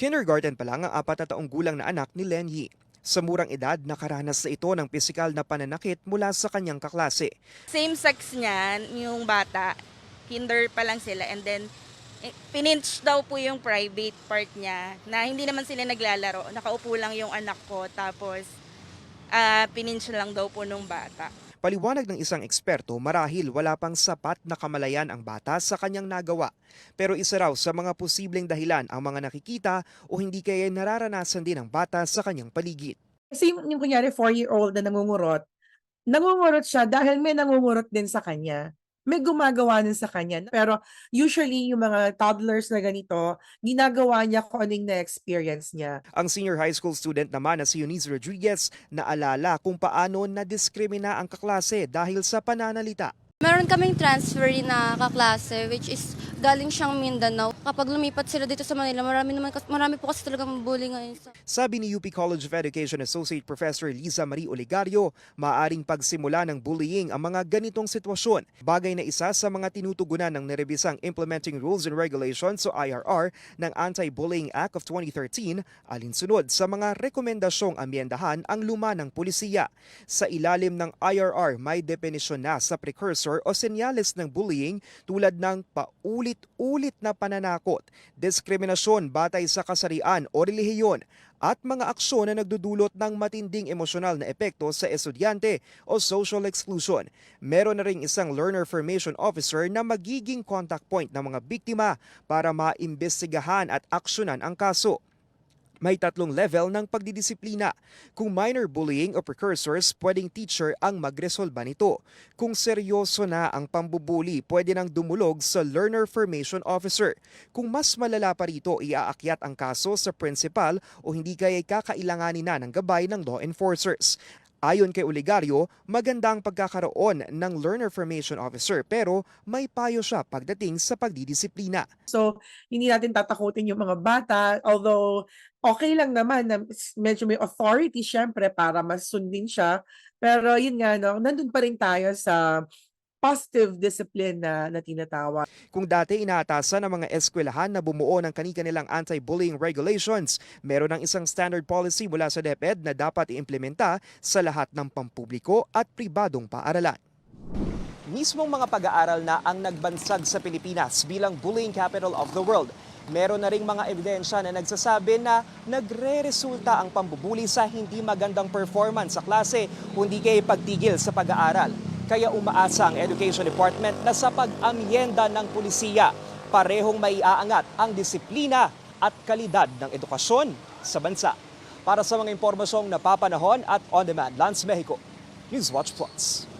Kindergarten pa lang ang apat na taong gulang na anak ni Len Yi. Sa murang edad, nakaranas na ito ng pisikal na pananakit mula sa kanyang kaklase. Same sex niyan, yung bata, kinder pa lang sila and then eh, pininch daw po yung private part niya na hindi naman sila naglalaro. Nakaupo lang yung anak ko tapos ah pininch lang daw po nung bata. Paliwanag ng isang eksperto, marahil wala pang sapat na kamalayan ang bata sa kanyang nagawa. Pero isa raw sa mga posibleng dahilan ang mga nakikita o hindi kaya nararanasan din ng bata sa kanyang paligid. Kasi yung, kunyari four-year-old na nangungurot, nangungurot siya dahil may nangungurot din sa kanya. May gumagawa din sa kanya. Pero usually yung mga toddlers na ganito, ginagawa niya kung anong na-experience niya. Ang senior high school student naman na si Eunice Rodriguez naalala kung paano nadiskrimina ang kaklase dahil sa pananalita. Meron kaming transfer na kaklase which is galing siyang Mindanao. Kapag lumipat sila dito sa Manila, marami naman marami po kasi talagang bully ngayon. Sa... Sabi ni UP College of Education Associate Professor Liza Marie Oligario, maaring pagsimula ng bullying ang mga ganitong sitwasyon. Bagay na isa sa mga tinutugunan ng nirebisang Implementing Rules and Regulations o IRR ng Anti-Bullying Act of 2013 alinsunod sa mga rekomendasyong amyendahan ang luma ng pulisiya. Sa ilalim ng IRR, may definisyon na sa precursor o senyales ng bullying tulad ng paulit-ulit na pananakot, diskriminasyon batay sa kasarian o relihiyon, at mga aksyon na nagdudulot ng matinding emosyonal na epekto sa estudyante o social exclusion. Meron na ring isang learner formation officer na magiging contact point ng mga biktima para maimbestigahan at aksyonan ang kaso. May tatlong level ng pagdidisiplina. Kung minor bullying o precursors, pwedeng teacher ang magresolba nito. Kung seryoso na ang pambubuli, pwede nang dumulog sa learner formation officer. Kung mas malala pa rito, iaakyat ang kaso sa principal o hindi kaya kakailanganin na ng gabay ng law enforcers. Ayon kay Oligario, maganda ang pagkakaroon ng learner formation officer pero may payo siya pagdating sa pagdidisiplina. So, hindi natin tatakutin yung mga bata. Although, okay lang naman na medyo may authority syempre para masundin siya. Pero yun nga, no, nandun pa rin tayo sa positive discipline na, na tinatawag. Kung dati inaatasan ng mga eskwelahan na bumuo ng kani-kanilang anti-bullying regulations, meron ng isang standard policy mula sa DepEd na dapat iimplementa sa lahat ng pampubliko at pribadong paaralan. Mismong mga pag-aaral na ang nagbansag sa Pilipinas bilang bullying capital of the world. Meron na ring mga ebidensya na nagsasabi na nagre-resulta ang pambubuli sa hindi magandang performance sa klase, kundi kay pagtigil sa pag-aaral. Kaya umaasa ang Education Department na sa pag-amyenda ng pulisiya, parehong maiaangat ang disiplina at kalidad ng edukasyon sa bansa. Para sa mga impormasyong napapanahon at on-demand, Lance Mexico, Newswatch Plus.